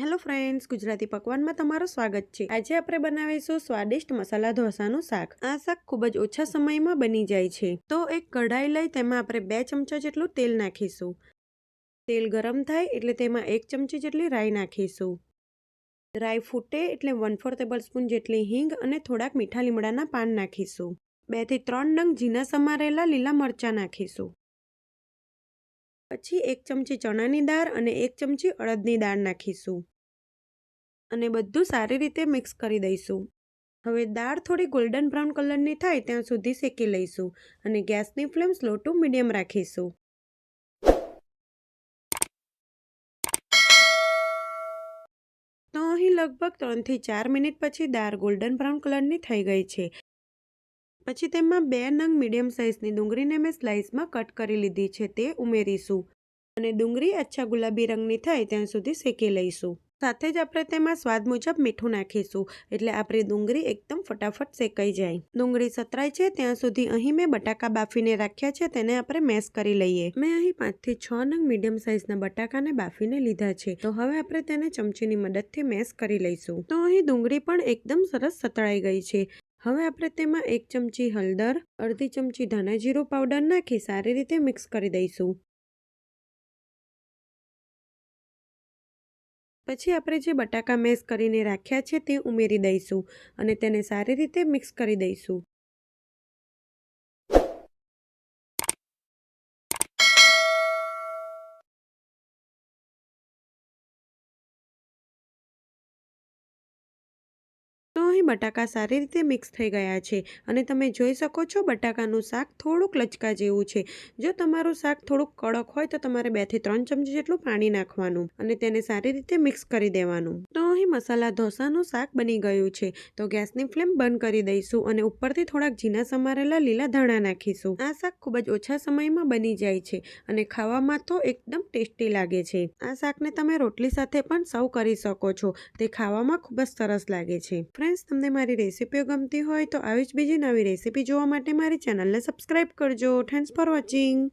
Hello friends, Gujarati પકવાનમાં તમારું સ્વાગત છે. આજે આપણે બનાવીશું સ્વાદિષ્ટ મસાલા ઢોસાનું શાક. આ શાક ખૂબ જ ઓછા સમયમાં બની જાય છે. તો એક કઢાઈ લઈ, તેમાં આપણે બે ચમચા જેટલું તેલ નાખીશું. તેલ ગરમ થાય એટલે તેમાં એક ચમચી જેટલી રાઈ નાખીશું. રાઈ ફૂટે એટલે વન ફોર ટેબલ સ્પૂન જેટલી હિંગ અને થોડાક મીઠા લીમડાના પાન નાખીશું. બેથી ત્રણ નંગ ઝીણા સમારેલા લીલા મરચાં નાખીશું. પછી એક ચમચી ચણાની દાળ અને એક ચમચી અડદની દાળ નાખીશું. અને બધું સારી રીતે મિક્સ કરી દઈશું. હવે દાળ થોડી ગોલ્ડન બ્રાઉન કલરની થાય ત્યાં સુધી શેકી લઈશું અને ગેસની ફ્લેમ સ્લો ટુ મીડિયમ રાખીશું. તો અહીં લગભગ ત્રણથી ચાર મિનિટ પછી દાળ ગોલ્ડન બ્રાઉન કલરની થઈ ગઈ છે. પછી તેમાં બે નંગ મીડિયમ સાઇઝની ડુંગળીને મેં સ્લાઇસમાં કટ કરી લીધી છે, તે ઉમેરીશું. અને ડુંગળી અચ્છા ગુલાબી રંગની થાય ત્યાં સુધી શેકી લઈશું. સાથે જ આપણે તેમાં સ્વાદ મુજબ મીઠું નાખીશું, એટલે આપણી ડુંગળી એકદમ ફટાફટ શેકાઈ જાય. ડુંગળી સતરાય છે, ત્યાં સુધી અહીં મેં બટાકા બાફીને રાખ્યા છે, તેને આપણે મેશ કરી લઈએ. મેં અહીં પાંચથી છ નંગ મીડિયમ સાઇઝના બટાકાને બાફીને લીધા છે, તો હવે આપણે તેને ચમચીની મદદથી મેશ કરી લઈશું. તો અહીં ડુંગળી પણ એકદમ સરસ સતળાઈ ગઈ છે. હવે આપણે તેમાં એક ચમચી હળદર, અડધી ચમચી ધાણા જીરું પાવડર નાખી સારી રીતે મિક્સ કરી દઈશું. પછી આપણે જે બટાકા મેશ કરીને રાખ્યા છે તે ઉમેરી દઈશું અને તેને સારી રીતે મિક્સ કરી દઈશું. તો અહીં બટાકા સારી રીતે મિક્સ થઈ ગયા છે અને તમે જોઈ શકો છો બટાકાનું શાક થોડુંક લચકા જેવું છે. જો તમારું શાક થોડુંક કડક હોય તો તમારે બેથી ત્રણ ચમચી જેટલું પાણી નાખવાનું અને તેને સારી રીતે મિક્સ કરી દેવાનું. તો અહીં મસાલા ઢોસાનું શાક બની ગયું છે. તો ગેસની ફ્લેમ બંધ કરી દઈશું અને ઉપરથી થોડાક ઝીણા સમારેલા લીલા ધાણા નાખીશું. આ શાક ખૂબ જ ઓછા સમયમાં બની જાય છે અને ખાવામાં તો એકદમ ટેસ્ટી લાગે છે. આ શાકને તમે રોટલી સાથે પણ સર્વ કરી શકો છો. તે ખાવામાં ખૂબ જ સરસ લાગે છે. ફ્રેન્ડ્સ તમને મારી રેસીપીઓ ગમતી હોય તો આવી જ બીજી નવી રેસીપી જોવા માટે મારી ચેનલને સબસ્ક્રાઈબ કરજો. Thanks for watching